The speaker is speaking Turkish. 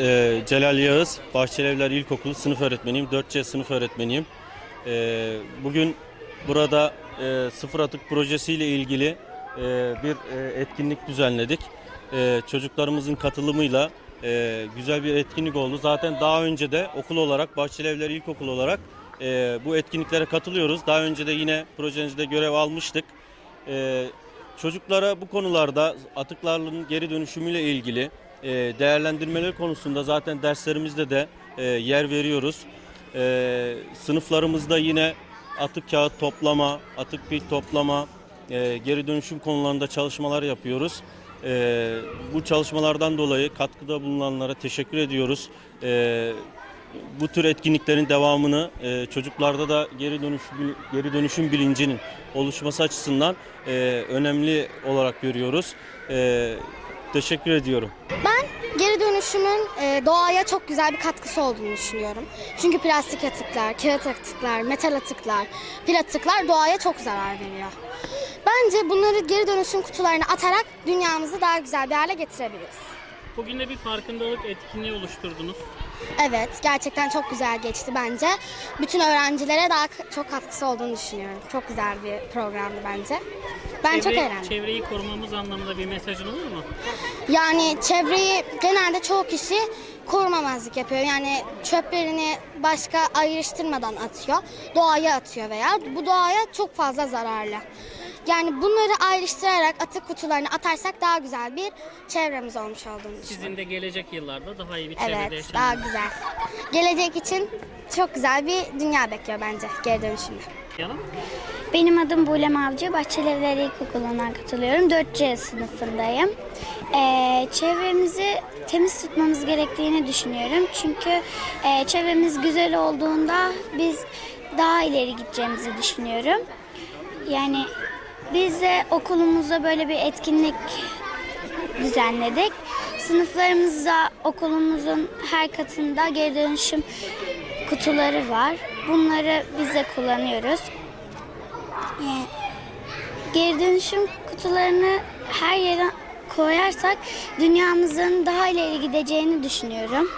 Ee, Celal Yağız, Bahçelievler İlkokulu sınıf öğretmeniyim. 4C sınıf öğretmeniyim. Ee, bugün burada e, sıfır atık projesiyle ilgili e, bir e, etkinlik düzenledik. Ee, çocuklarımızın katılımıyla e, güzel bir etkinlik oldu. Zaten daha önce de okul olarak, Bahçelievler İlkokulu olarak e, bu etkinliklere katılıyoruz. Daha önce de yine projemizde görev almıştık. E, çocuklara bu konularda atıkların geri dönüşümüyle ilgili e, değerlendirmeler konusunda zaten derslerimizde de e, yer veriyoruz. E, sınıflarımızda yine atık kağıt toplama, atık pil toplama, e, geri dönüşüm konularında çalışmalar yapıyoruz. E, bu çalışmalardan dolayı katkıda bulunanlara teşekkür ediyoruz. E, bu tür etkinliklerin devamını e, çocuklarda da geri dönüşüm geri dönüşüm bilincinin oluşması açısından e, önemli olarak görüyoruz. E, teşekkür ediyorum. Geri dönüşümün e, doğaya çok güzel bir katkısı olduğunu düşünüyorum. Çünkü plastik atıklar, kağıt atıklar, metal atıklar, pil atıklar doğaya çok zarar veriyor. Bence bunları geri dönüşüm kutularına atarak dünyamızı daha güzel bir hale getirebiliriz. Bugün de bir farkındalık etkinliği oluşturdunuz. Evet, gerçekten çok güzel geçti bence. Bütün öğrencilere daha çok katkısı olduğunu düşünüyorum. Çok güzel bir programdı bence. Ben çok Çevre- eğlendim. Çevreyi korumamız anlamında bir mesajın olur mu? Yani çevreyi genelde çoğu kişi korumamazlık yapıyor. Yani çöplerini başka ayrıştırmadan atıyor. Doğaya atıyor veya bu doğaya çok fazla zararlı. Yani bunları ayrıştırarak atık kutularına atarsak daha güzel bir çevremiz olmuş olduğunu düşünüyorum. Sizin de gelecek yıllarda daha iyi bir çevrede Evet, yaşamanız. daha güzel. Gelecek için çok güzel bir dünya bekliyor bence geri dönüşümde. Yanım. Benim adım Bulem Avcı. Bahçelievler İlkokulu'na katılıyorum. 4C sınıfındayım. Ee, çevremizi temiz tutmamız gerektiğini düşünüyorum. Çünkü e, çevremiz güzel olduğunda biz daha ileri gideceğimizi düşünüyorum. Yani biz de okulumuzda böyle bir etkinlik düzenledik. Sınıflarımızda okulumuzun her katında geri dönüşüm kutuları var. Bunları biz de kullanıyoruz. Ee, Geri dönüşüm kutularını her yere koyarsak dünyamızın daha ileri gideceğini düşünüyorum.